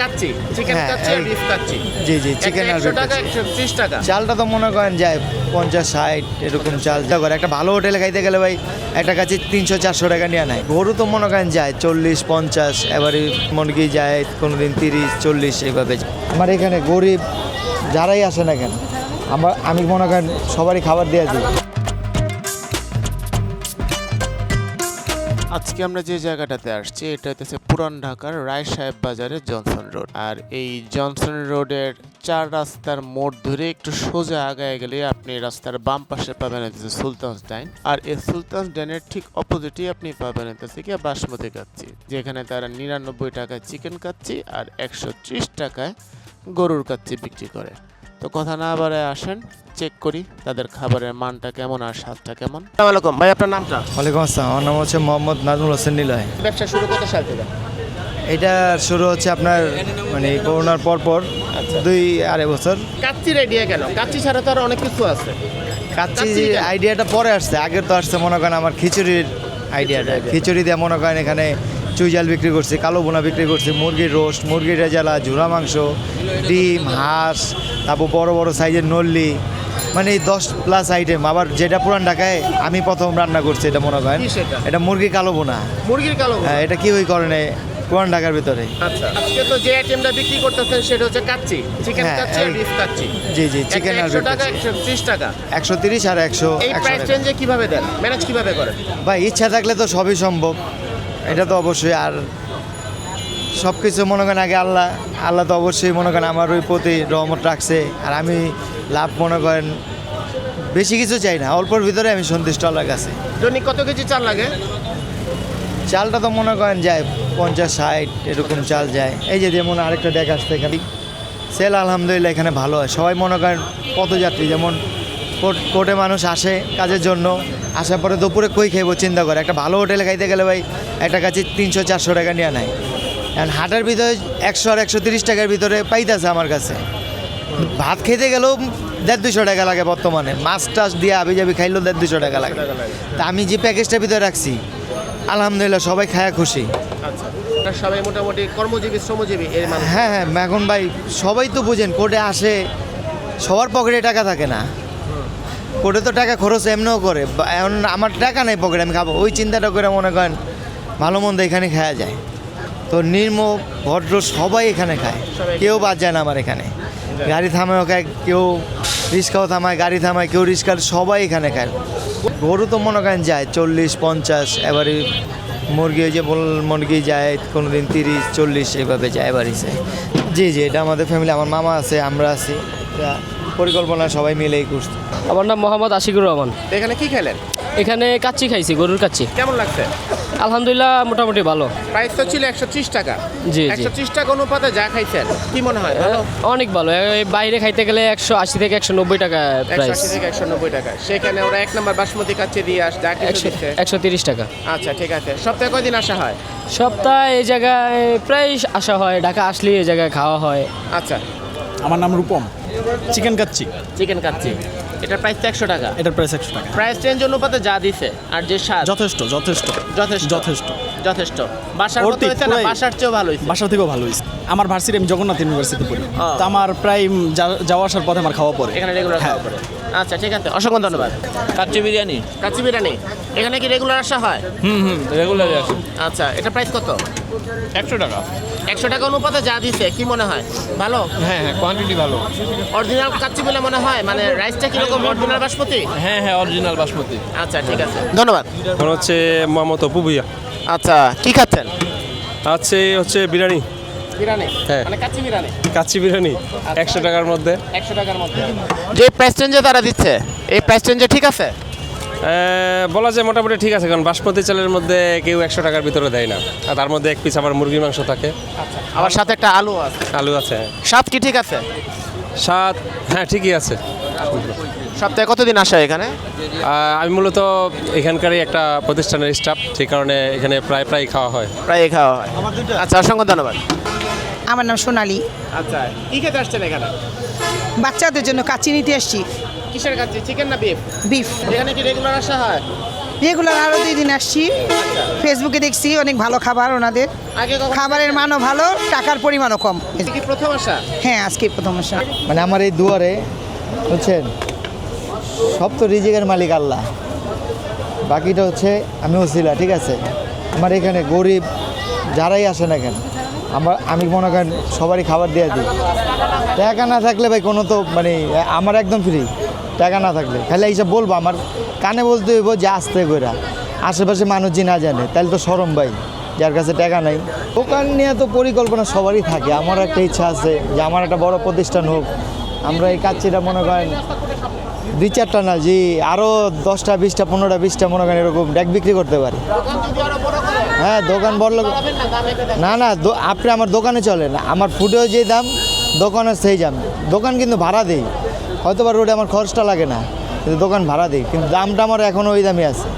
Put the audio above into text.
Kacchi. Chicken হ্যাঁ, কাচ্চি আর beef kacchi. জি জি চিকেন আর টাকা কাচ্চি। একশো ত্রিশ টাকা। চালটা তো মনে করেন যায় পঞ্চাশ ষাট এরকম চাল। করে একটা ভালো হোটেলে খাইতে গেলে ভাই একটা কাছে তিনশো চারশো টাকা নিয়ে নেয়। গরু তো মনে করেন যায় চল্লিশ পঞ্চাশ এবারে মুরগি যায় কোনোদিন তিরিশ চল্লিশ এইভাবে যায়। আমার এখানে গরিব যারাই আসে না কেন আমার আমি মনে করেন সবারই খাবার দিয়ে দিই আজকে আমরা যে জায়গাটাতে আসছি এটা হচ্ছে পুরান ঢাকার রায় সাহেব বাজারের জনসন রোড। আর এই জনসন রোডের চার রাস্তার মোড় ধরে একটু সোজা আগায় গেলে আপনি রাস্তার বাম পাশে পাবেন হচ্ছে সুলতানস ডাইন। আর এই সুলতানস ডাইনের ঠিক অপোজিটই আপনি পাবেন হচ্ছে কি বাসমতি কাচ্চি, যেখানে তারা নিরানব্বই টাকায় চিকেন কাচ্চি আর একশো ত্রিশ টাকায় গরুর কাচ্চি বিক্রি করে। তো কথা না বারে আসেন চেক করি তাদের খাবারের মানটা কেমন আর স্বাদটা কেমন। আসসালামু আলাইকুম ভাই আপনার নামটা? ওয়ালাইকুম আসসালাম আমার নাম হচ্ছে মোহাম্মদ নাজমুল হোসেন নিলয়। ব্যবসা শুরু কত সাল থেকে? এটা শুরু হচ্ছে আপনার মানে করোনার পর পর দুই আড়াই বছর। কাচ্চির আইডিয়া কেন? কাচ্চি ছাড়া তো আর অনেক কিছু আছে। কাচ্চি আইডিয়াটা পরে আসছে আগের তো আসছে মনে করেন আমার খিচুড়ির আইডিয়াটা খিচুড়ি দিয়ে মনে করেন এখানে চুই জাল বিক্রি করছি কালো বোনা বিক্রি করছি মুরগির রোস্ট মুরগির রেজালা ঝুরা মাংস ডিম হাঁস তারপর বড় বড় সাইজের নল্লি মানে এই দশ প্লাস আইটেম আবার যেটা পুরান ঢাকায় আমি প্রথম রান্না করছি এটা মনে করেন। কি এটা মুরগি কালো বোনা। মুরগির কালো হ্যাঁ এটা কি ওই কারণে পুরান ঢাকার ভিতরে। আচ্ছা আজকে তো যে আইটেমটা বিক্রি করতেছেন সেটা হচ্ছে কাচ্চি। চিকেন হ্যাঁ, কাচ্চি আর বিফ কাচ্চি। জি জি চিকেন আর একশো beef টাকা আর একশো এই একশো প্রাইস টাকা। রেঞ্জে কীভাবে দেন? ম্যানেজ কীভাবে করেন? ভাই ইচ্ছা থাকলে তো সবই সম্ভব। এটা তো অবশ্যই আর সব কিছু মনে করেন আগে আল্লাহ আল্লাহ তো অবশ্যই মনে করেন আমার ওই প্রতি রহমত রাখছে। আর আমি লাভ মনে করেন বেশি কিছু চাই না অল্পর ভিতরে আমি সন্তুষ্ট আল্লাহর কাছে। দৈনিক কত কেজি চাল লাগে? চালটা তো মনে করেন যায় পঞ্চাশ ষাট এরকম চাল যায়। এই যে যেমন আরেকটা ডেক আসতে এখানে। সেল আলহামদুলিল্লাহ এখানে ভালো হয়। সবাই মনে করেন পথযাত্রী যেমন কোট- কোর্টে মানুষ আসে কাজের জন্য আসার পরে দুপুরে কই খাইবো চিন্তা করে। একটা ভালো হোটেলে খাইতে গেলে ভাই একটা কাছে তিনশো চারশো টাকা নিয়ে নেয়। এখন হাটের ভিতরে একশো আর একশো তিরিশ টাকার ভিতরে পাইতেছে আমার কাছে। ভাত খেতে গেলেও দেড় দুশো টাকা লাগে বর্তমানে। মাছ টাছ দিয়ে আবি যাবি খাইলেও দেড় দুশো টাকা লাগে। তা আমি যে প্যাকেজটার ভিতরে রাখছি আলহামদুলিল্লাহ সবাই খায়া খুশি। আচ্ছা সবাই মোটামুটি কর্মজীবী শ্রমজীবী হ্যাঁ হ্যাঁ এখন ভাই সবাই তো বুঝেন কোর্টে আসে সবার পকেটে টাকা থাকে না। কোর্টে তো টাকা খরচ এমনিও করে। এখন আমার টাকা নেই পকেটে আমি খাব। ওই চিন্তাটা করে মনে করেন ভালো মন্দ এখানে খাওয়া যায়। তো নির্ম ভদ্র সবাই এখানে খায়। কেউ বাদ যায় না আমার এখানে। গাড়ি থামায় খায় কেউ রিক্সাও থামায় গাড়ি থামায় কেউ রিক্সা সবাই এখানে খায়। গরু তো মনে করেন যায় চল্লিশ পঞ্চাশ এবারে মুরগি ওই যে বল মুরগি যায় কোনো দিন তিরিশ চল্লিশ এইভাবে যায় এবারিছে জি জি এটা আমাদের ফ্যামিলি আমার মামা আছে আমরা আছি। এটা পরিকল্পনা সবাই মিলেই করছি। আমার নাম মোহাম্মদ আশিকুর রহমান। এখানে কি খেলেন? এখানে কাচ্চি খাইছি গরুর কাচ্চি। কেমন লাগছে? আলহামদুলিল্লাহ মোটামুটি ভালো। প্রাইস তো ছিল একশো ত্রিশ টাকা। জি। একশো ত্রিশ টাকা অনুপাতে যা খাইছেন কি মনে হয় অনেক ভালো। বাইরে খাইতে গেলে একশো আশি থেকে একশো নব্বই টাকা একশো প্রাইস আশি থেকে একশো নব্বই টাকা। সেখানে ওরা এক নম্বর বাসমতি কাচ্চি দিয়ে আস যা কিছু একশো তিরিশ টাকা। আচ্ছা ঠিক আছে। সপ্তাহে কয়দিন আসা হয়? সপ্তাহে এই জায়গায় প্রায় আসা হয়। ঢাকা আসলে এই জায়গায় খাওয়া হয়। আচ্ছা। আমার নাম রূপম। চিকেন কাচ্চি। চিকেন কাচ্চি। এটার প্রাইস একশো টাকা। এটার প্রাইস একশো টাকা। প্রাইস রেঞ্জ অনুপাতে যা দিছে আর যে স্বাদ যথেষ্ট যথেষ্ট যথেষ্ট। যথেষ্ট। যথেষ্ট। বাসার মতো হয়েছে না? বাসার চেয়েও ভালো হয়েছে। বাসা থেকেও ভালো হয়েছে। আমার ভার্সিটি আমি জগন্নাথ ইউনিভার্সিটি পড়ি। তো আমার প্রায় যা- যাওয়া আসার পথে আমার খাওয়া পড়ে। এখানে রেগুলার খাওয়া পড়ে। আচ্ছা ঠিক আছে। অসংখ্য ধন্যবাদ। কাচ্চি বিরিয়ানি। কাচ্চি বিরিয়ানি। এখানে কি রেগুলার আসা হয়? হুম হুম রেগুলারই আসে। আচ্ছা এটা প্রাইস কত? একশো টাকা। একশো টাকা অনুপাতে যা দিছে কি মনে হয়? ভালো? হ্যাঁ হ্যাঁ কোয়ান্টিটি ভালো। অরিজিনাল কাচ্চি বলে মনে হয়? মানে রাইসটা কীরকম? অরিজিনাল বাসমতি? হ্যাঁ হ্যাঁ অরিজিনাল বাসমতি। আচ্ছা ঠিক আছে। ধন্যবাদ। এখন হচ্ছে মোহাম্মদ অপু ভুইয়া। আচ্ছা কি খাচ্ছেন? আছে হচ্ছে বিরিয়ানি। বিরিয়ানি? হ্যাঁ। মানে কাচ্চি বিরিয়ানি? কাচ্চি বিরিয়ানি একশো টাকার মধ্যে। একশো টাকার মধ্যে। যে প্রাইস রেঞ্জে তারা দিচ্ছে এই প্রাইস রেঞ্জে ঠিক আছে? বলা যায় মোটামুটি ঠিক আছে কারণ বাসমতি চালের মধ্যে কেউ একশো টাকার ভিতরে দেয় না। আর তার মধ্যে এক পিস আবার মুরগির মাংস থাকে। আবার সাথে একটা আলু আছে। আলু আছে স্বাদ কি ঠিক আছে? স্বাদ হ্যাঁ ঠিকই আছে। সপ্তাহে কতদিন আসা এখানে? আমি মূলত এখানকারই একটা প্রতিষ্ঠানের স্টাফ সেই কারণে এখানে প্রায় প্রায় খাওয়া হয়। প্রায় খাওয়া হয়। আচ্ছা অসংখ্য ধন্যবাদ। আমার নাম সোনালি। আচ্ছা কি খেতে আসছেন এখানে? বাচ্চাদের জন্য কাচি নিতে এসছি। কিসের কাচ্চি চিকেন না বিফ বিফ এখানে কি রেগুলার আসা হয়? রেগুলার আরও দুই দিন আসছি। ফেসবুকে দেখছি অনেক ভালো খাবার ওনাদের। খাবারের মানও ভালো টাকার পরিমাণও কম। কি প্রথম আসা? হ্যাঁ আজকে প্রথম আসা। মানে আমার এই দুয়ারে বুঝছেন? সব তো রিজিকের মালিক আল্লাহ। বাকিটা হচ্ছে আমি ওসিলা ঠিক আছে? আমার এখানে গরিব যারাই আসে না কেন আমার আমি মনে করেন সবারই খাবার দিয়ে দিই। টাকা না থাকলে ভাই কোনো তো মানে আমার একদম ফ্রি টাকা না থাকলে। খালি এইসব বলব, আমার কানে বলতে হইব যে আসতে কইরা। আশেপাশে মানুষ যে না জানে, তাহলে তো সরম ভাই, যার কাছে টাকা নাই। দোকান নিয়ে তো পরিকল্পনা সবারই থাকে। আমার একটা ইচ্ছা আছে যে আমার একটা বড় প্রতিষ্ঠান হোক। আমরা এই কাচ্চিটা মনে করেন দুই চারটা না জি আরও দশটা বিশটা, পনেরোটা বিশটা মনে করেন এরকম ডেক বিক্রি করতে পারি। হ্যাঁ দোকান বড় না না আপনি আমার দোকানে চলেন। আমার ফুডেও যে দাম, দোকানের সেই দাম। দোকান কিন্তু ভাড়া দেই। হয়তো বা রোডে আমার খরচটা লাগে না, কিন্তু দোকান ভাড়া দিই, কিন্তু দামটা আমার এখনও ওই দামই আছে।